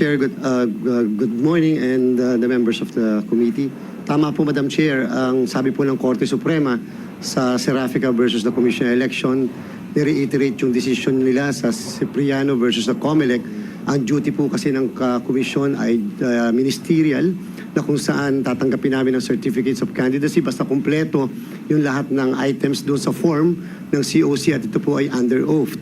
Chair, good, uh, uh, good morning and uh, the members of the committee. Tama po, Madam Chair, ang sabi po ng Korte Suprema sa Serafica versus the Commission election, ni-reiterate yung decision nila sa Cipriano versus the COMELEC. Ang duty po kasi ng uh, commission ay uh, ministerial na kung saan tatanggapin namin ang certificates of candidacy basta kumpleto yung lahat ng items doon sa form ng COC at ito po ay under oath.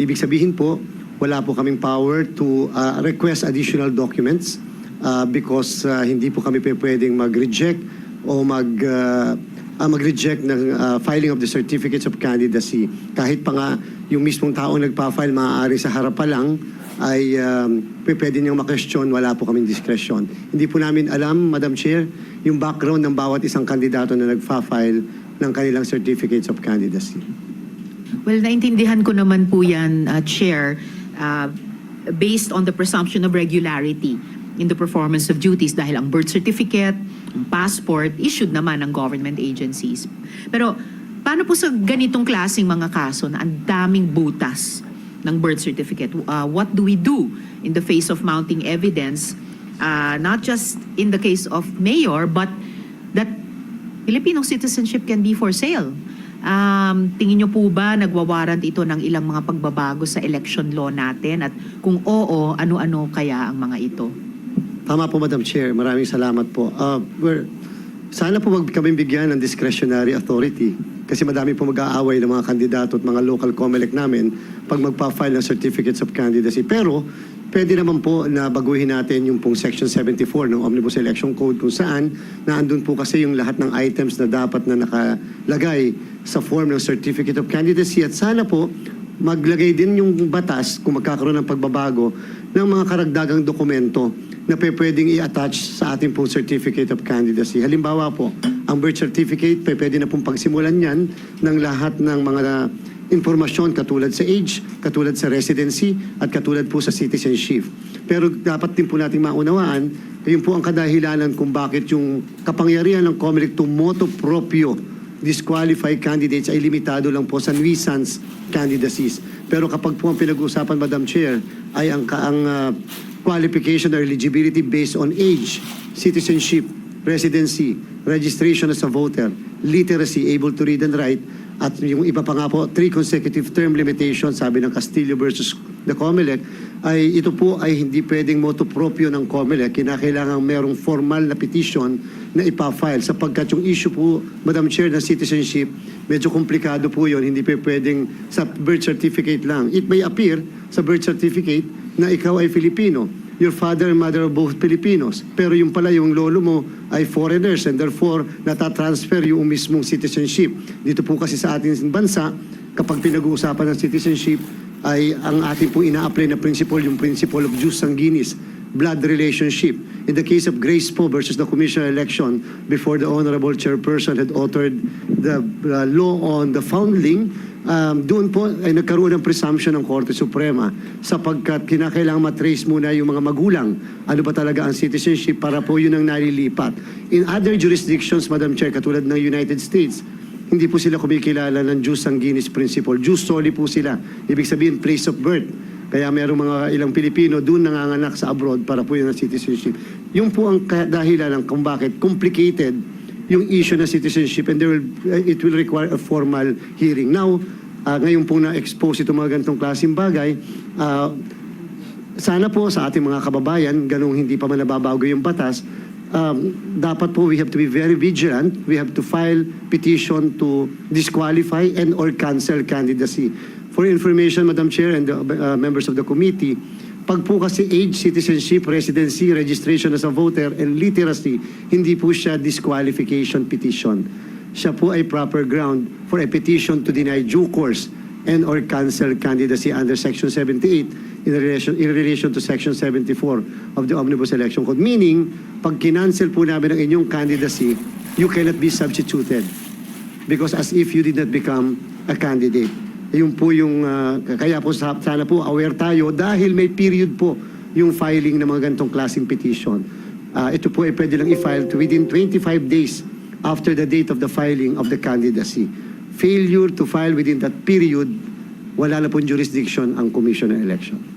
Ibig sabihin po, wala po kaming power to uh, request additional documents uh, because uh, hindi po kami pwedeng mag-reject o mag uh, uh, mag-reject ng uh, filing of the certificates of candidacy. Kahit pa nga yung mismong tao nagpa-file maaari sa harap pa lang ay um, pwede niyang makestyon, wala po kaming discretion. Hindi po namin alam, Madam Chair, yung background ng bawat isang kandidato na nagfa-file ng kanilang certificates of candidacy. Well, naintindihan ko naman po yan, uh, Chair, uh, based on the presumption of regularity in the performance of duties dahil ang birth certificate, ang passport, issued naman ng government agencies. Pero paano po sa ganitong klaseng mga kaso na ang daming butas ng birth certificate? Uh, what do we do in the face of mounting evidence, uh, not just in the case of mayor, but that Filipino citizenship can be for sale. Um, tingin niyo po ba nagwawarant ito ng ilang mga pagbabago sa election law natin? At kung oo, ano-ano kaya ang mga ito? Tama po, Madam Chair. Maraming salamat po. Uh, we're, sana po wag kami bigyan ng discretionary authority kasi madami po mag-aaway ng mga kandidato at mga local COMELEC namin pag magpa-file ng certificates of candidacy. Pero pwede naman po na baguhin natin yung pong Section 74 ng Omnibus Election Code kung saan na andun po kasi yung lahat ng items na dapat na nakalagay sa form ng certificate of candidacy at sana po maglagay din yung batas kung magkakaroon ng pagbabago ng mga karagdagang dokumento na pwedeng i-attach sa ating pong certificate of candidacy. Halimbawa po, ang birth certificate, pwede na pong pagsimulan yan ng lahat ng mga informasyon katulad sa age, katulad sa residency, at katulad po sa citizenship. Pero dapat din po nating maunawaan, yun po ang kadahilanan kung bakit yung kapangyarihan ng COMELEC to moto proprio disqualified candidates ay limitado lang po sa nuisance candidacies. Pero kapag po ang pinag-uusapan, Madam Chair, ay ang, ang ah, qualification or eligibility based on age, citizenship, residency, registration as a voter, literacy, able to read and write, at yung iba pa nga po, three consecutive term limitations, sabi ng Castillo versus the COMELEC, ay ito po ay hindi pwedeng motu proprio ng COMELEC. Kinakailangan merong formal na petition na ipafile sapagkat yung issue po, Madam Chair, ng citizenship, medyo komplikado po yun. Hindi pwedeng sa birth certificate lang. It may appear sa birth certificate na ikaw ay Filipino. Your father and mother are both Filipinos. Pero yung pala yung lolo mo ay foreigners and therefore natatransfer yung mismong citizenship. Dito po kasi sa ating bansa, kapag pinag-uusapan ng citizenship, ay ang ating po ina-apply na principle, yung principle of jus sanguinis, blood relationship. In the case of Grace Po versus the Commission election, before the Honorable Chairperson had authored the uh, law on the foundling, um, doon po ay nagkaroon ng presumption ng Korte Suprema sapagkat kinakailangan matrace muna yung mga magulang. Ano ba talaga ang citizenship para po yun ang nalilipat. In other jurisdictions, Madam Chair, katulad ng United States, hindi po sila kumikilala ng jus sanguinis principle. Jus soli po sila. Ibig sabihin, place of birth. Kaya mayroong mga ilang Pilipino doon nanganganak sa abroad para po yun ang citizenship. Yung po ang dahilan ng kung bakit complicated yung issue ng citizenship and there will, it will require a formal hearing. Now, uh, ngayon po na-expose itong mga ganitong klaseng bagay, uh, sana po sa ating mga kababayan, ganung hindi pa man nababago yung batas, um, dapat po we have to be very vigilant. We have to file petition to disqualify and or cancel candidacy. For information, Madam Chair and the uh, members of the committee, pag po kasi age, citizenship, residency, registration as a voter, and literacy, hindi po siya disqualification petition. Siya po ay proper ground for a petition to deny due course and or cancel candidacy under Section 78 in relation, in relation to Section 74 of the Omnibus Election Code. Meaning, pag kinancel po namin ang inyong candidacy, you cannot be substituted because as if you did not become a candidate. Yun po yung, ah, kaya po sa- sana po aware tayo dahil may period po yung filing ng mga ganitong klaseng petition. Ah, ito po ay pwede lang i-file to within 25 days after the date of the filing of the candidacy. Failure to file within that period, wala na pong jurisdiction ang Commission on Election.